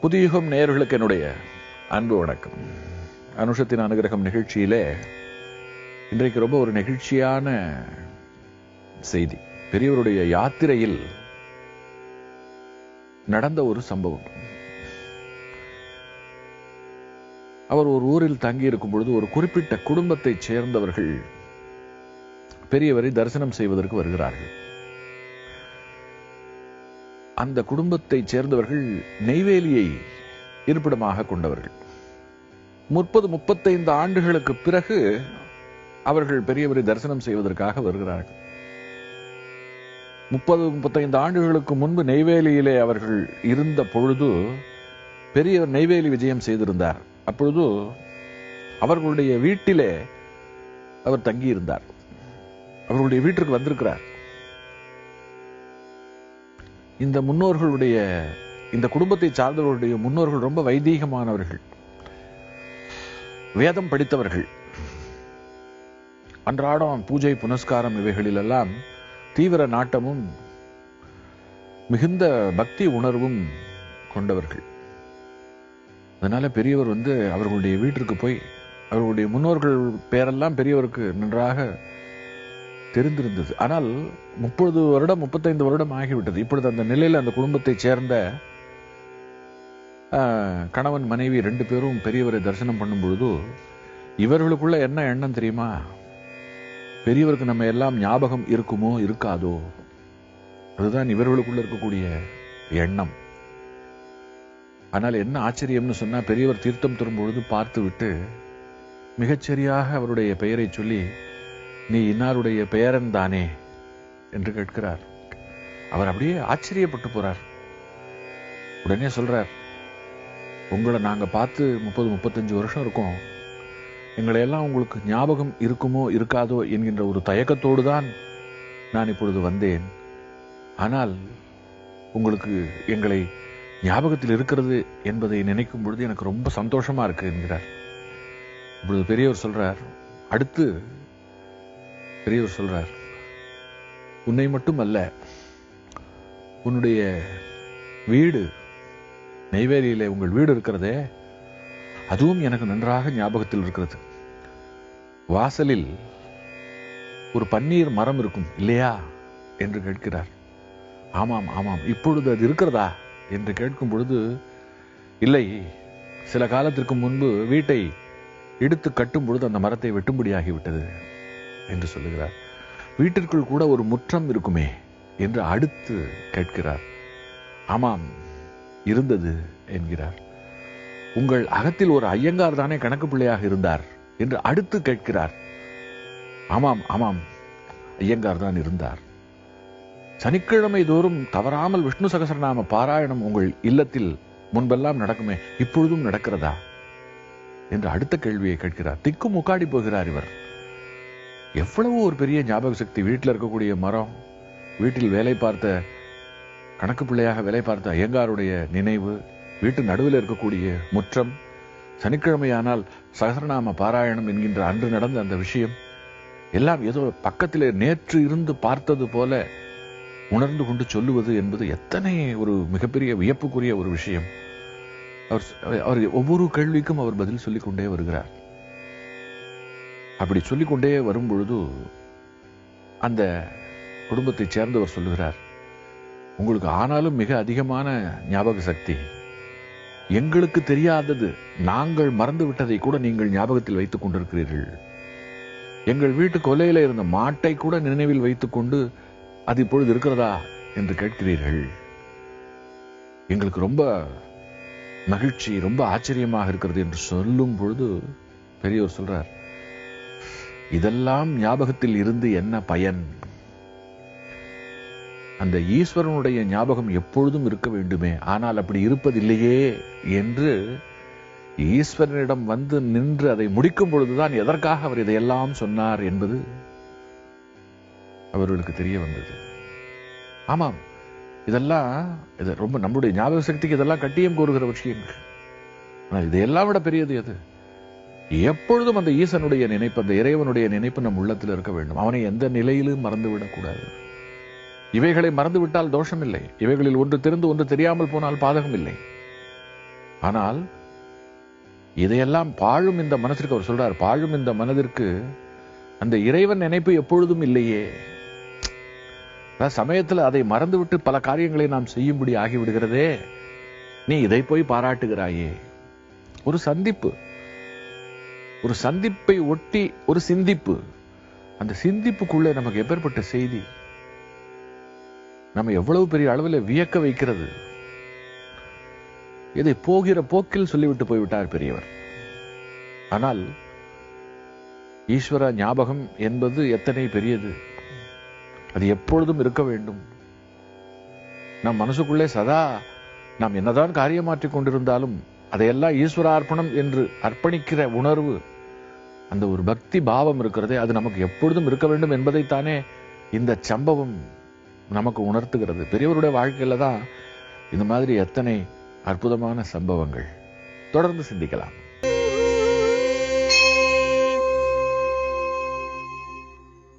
புதியுகம் நேயர்களுக்கு என்னுடைய அன்பு வணக்கம். அனுஷத்தின் அனுகிரகம் நிகழ்ச்சியிலே இன்றைக்கு ரொம்ப ஒரு நெகிழ்ச்சியான செய்தி. பெரியவருடைய யாத்திரையில் நடந்த ஒரு சம்பவம். அவர் ஒரு ஊரில் தங்கி இருக்கும் பொழுது ஒரு குறிப்பிட்ட குடும்பத்தைச் சேர்ந்தவர்கள் பெரியவரை தரிசனம் செய்வதற்கு வருகிறார்கள். அந்த குடும்பத்தைச் சேர்ந்தவர்கள் நெய்வேலியை இருப்பிடமாக கொண்டவர்கள். முப்பது முப்பத்தைந்து ஆண்டுகளுக்கு பிறகு அவர்கள் பெரியவரை தரிசனம் செய்வதற்காக வருகிறார்கள். முப்பது முப்பத்தைந்து ஆண்டுகளுக்கு முன்பு நெய்வேலியிலே அவர்கள் இருந்த பொழுது பெரியவர் நெய்வேலி விஜயம் செய்திருந்தார். அப்பொழுது அவர்களுடைய வீட்டிலே அவர் தங்கியிருந்தார். அவர்களுடைய வீட்டிற்கு வந்திருக்கிறார். இந்த முன்னோர்களுடைய இந்த குடும்பத்தை சார்ந்தவர்களுடைய முன்னோர்கள் ரொம்ப வைதீகமானவர்கள். வேதம் படித்தவர்கள். அன்றாடம் பூஜை புனஸ்காரம் இவைகளிலெல்லாம் தீவிர நாட்டமும் மிகுந்த பக்தி உணர்வும் கொண்டவர்கள். அதனால பெரியவர் வந்து அவர்களுடைய வீட்டிற்கு போய் அவர்களுடைய முன்னோர்கள் பேரெல்லாம் பெரியவருக்கு நன்றாக தெரிந்திருந்தது. ஆனால் முப்பது வருடம் முப்பத்தைந்து வருடம் ஆகிவிட்டது. இப்பொழுது அந்த நிலையில் அந்த குடும்பத்தைச் சேர்ந்த கணவன் மனைவி ரெண்டு பேரும் பெரியவரை தரிசனம் பண்ணும் பொழுது இவர்களுக்குள்ள என்ன எண்ணம் தெரியுமா? பெரியவருக்கு நம்ம எல்லாம் ஞாபகம் இருக்குமோ இருக்காதோ? அதுதான் இவர்களுக்குள்ள இருக்கக்கூடிய எண்ணம். ஆனால் என்ன ஆச்சரியம்னு சொன்னா பெரியவர் தீர்த்தம் தரும் பொழுது பார்த்து விட்டு மிகச்சரியாக அவருடைய பெயரை சொல்லி நீ இன்னாருடைய பெயரன் தானே என்று கேட்கிறார். அவர் அப்படியே ஆச்சரியப்பட்டு போறார். உடனே சொல்றார் உங்களை நாங்க பார்த்து முப்பது முப்பத்தஞ்சு வருஷம் இருக்கோம். எங்களை எல்லாம் உங்களுக்கு ஞாபகம் இருக்குமோ இருக்காதோ என்கின்ற ஒரு தயக்கத்தோடு தான் நான் இப்பொழுது வந்தேன். ஆனால் உங்களுக்கு எங்களை ஞாபகத்தில் இருக்கிறது என்பதை நினைக்கும் பொழுது எனக்கு ரொம்ப சந்தோஷமா இருக்கு என்கிறார். இப்பொழுது பெரியவர் சொல்றார் அடுத்து பெரியவர் சொல்றார் உன்னை மட்டும் அல்ல உன்னுடைய வீடு நெய்வேலியில உங்கள் வீடு இருக்கிறதே அதுவும் எனக்கு நன்றாக ஞாபகத்தில் இருக்கிறது. வாசலில் ஒரு பன்னீர் மரம் இருக்கும் இல்லையா? என்று கேட்கிறார். ஆமாம் ஆமாம். இப்பொழுது அது இருக்கிறதா? என்று கேட்கும் பொழுது இல்லை. சில காலத்திற்கு முன்பு வீட்டை இடித்து கட்டும் பொழுது அந்த மரத்தை வெட்டும்படியாகிவிட்டது. என்று சொல்லுகிறார். வீட்டிற்குள் கூட ஒரு முற்றம் இருக்குமே என்று அடுத்து கேட்கிறார். ஆமாம் இருந்தது என்கிறார். உங்கள் அகத்தில் ஒரு ஐயங்கார் தானே கணக்கு பிள்ளையாக இருந்தார் என்று அடுத்து கேட்கிறார். ஆமாம் ஆமாம் ஐயங்கார் தான் இருந்தார். சனிக்கிழமை தோறும் தவறாமல் விஷ்ணு சகசரநாம பாராயணம் உங்கள் இல்லத்தில் முன்பெல்லாம் நடக்குமே இப்பொழுதும் நடக்கிறதா? என்று அடுத்த கேள்வியை கேட்கிறார். திக்கு முக்காடி போகிறார் இவர். எவ்வளவு ஒரு பெரிய ஞாபக சக்தி வீட்டில் இருக்கக்கூடிய மரம் வீட்டில் வேலை பார்த்த கணக்கு பிள்ளையாக வேலை பார்த்த ஐயங்காருடைய நினைவு வீட்டு நடுவில் இருக்கக்கூடிய முற்றம் சனிக்கிழமையானால் சகசரநாம பாராயணம் என்கின்ற அன்று நடந்த அந்த விஷயம் எல்லாம் ஏதோ பக்கத்திலே நேற்று இருந்து பார்த்தது போல உணர்ந்து கொண்டு சொல்லுவது என்பது எத்தனை ஒரு மிகப்பெரிய வியப்புக்குரிய ஒரு விஷயம். அவர் அவர் ஒவ்வொரு கேள்விக்கும் அவர் பதில் சொல்லிக் கொண்டே வருகிறார். அப்படி சொல்லிக்கொண்டே வரும்பொழுது அந்த குடும்பத்தைச் சேர்ந்தவர் சொல்லுகிறார் உங்களுக்கு ஆனாலும் மிக அதிகமான ஞாபக சக்தி. எங்களுக்கு தெரியாதது நாங்கள் மறந்து விட்டதை கூட நீங்கள் ஞாபகத்தில் வைத்துக் கொண்டிருக்கிறீர்கள். எங்கள் வீட்டு கொலையில இருந்த மாட்டை கூட நினைவில் வைத்துக்கொண்டு அது இப்பொழுது இருக்கிறதா என்று கேட்கிறீர்கள். எங்களுக்கு ரொம்ப மகிழ்ச்சி ரொம்ப ஆச்சரியமாக இருக்கிறது என்று சொல்லும் பொழுது பெரியவர் சொல்றார் இதெல்லாம் ஞாபகத்தில் இருந்து என்ன பயன்? அந்த ஈஸ்வரனுடைய ஞாபகம் எப்பொழுதும் இருக்க வேண்டுமே. ஆனால் அப்படி இருப்பதில்லையே என்று ஈஸ்வரனிடம் வந்து நின்று அதை முடிக்கும் பொழுதுதான் எதற்காக அவர் இதையெல்லாம் சொன்னார் என்பது அவர்களுக்கு தெரிய வந்தது. ஆமாம் இதெல்லாம் இது ரொம்ப நம்முடைய ஞாபக சக்திக்கு இதெல்லாம் கட்டியம் கூறுகிற விஷயங்கள். ஆனால் இதையெல்லாம் விட பெரியது எது? எப்பொழுதும் அந்த ஈசனுடைய நினைப்பு அந்த இறைவனுடைய நினைப்பு நம் உள்ளத்தில் இருக்க வேண்டும். அவனை எந்த நிலையிலும் மறந்து விடக்கூடாது இவைகளை மறந்துவிட்டால் தோஷம் இல்லை இவைகளில் ஒன்று தெரிந்து ஒன்று தெரியாமல் போனால் பாதகம் இல்லை ஆனால் இதையெல்லாம் பாழும் இந்த மனசிற்கு அவர் சொல்றார். பாழும் இந்த மனதிற்கு அந்த இறைவன் நினைப்பு எப்பொழுதும் இல்லையே. சமயத்தில் சமயத்துல அதை மறந்துவிட்டு பல காரியங்களை நாம் செய்யும்படி ஆகிவிடுகிறதே. நீ இதை போய் பாராட்டுகிறாயே. ஒரு சந்திப்பு. ஒரு சந்திப்பை ஒட்டி ஒரு சிந்திப்பு. அந்த சிந்திப்புக்குள்ளே நமக்கு எப்பேற்பட்ட செய்தி? நம்ம எவ்வளவு பெரிய அளவில் வியக்க வைக்கிறது? இதை போகிற போக்கில் சொல்லிவிட்டு போய்விட்டார் பெரியவர். ஆனால் ஈஸ்வர ஞாபகம் என்பது எத்தனை பெரியது? அது எப்பொழுதும் இருக்க வேண்டும். நம் மனசுக்குள்ளே சதா நாம் என்னதான் காரியமாற்றிக் கொண்டிருந்தாலும் அதையெல்லாம் ஈஸ்வரார்ப்பணம் என்று அர்ப்பணிக்கிற உணர்வு அந்த ஒரு பக்தி பாவம் இருக்கிறதே அது நமக்கு எப்பொழுதும் இருக்க வேண்டும் என்பதைத்தானே இந்த சம்பவம் நமக்கு உணர்த்துகிறது. பெரியவருடைய வாழ்க்கையில் தான் இந்த மாதிரி எத்தனை அற்புதமான சம்பவங்கள். தொடர்ந்து சிந்திக்கலாம்.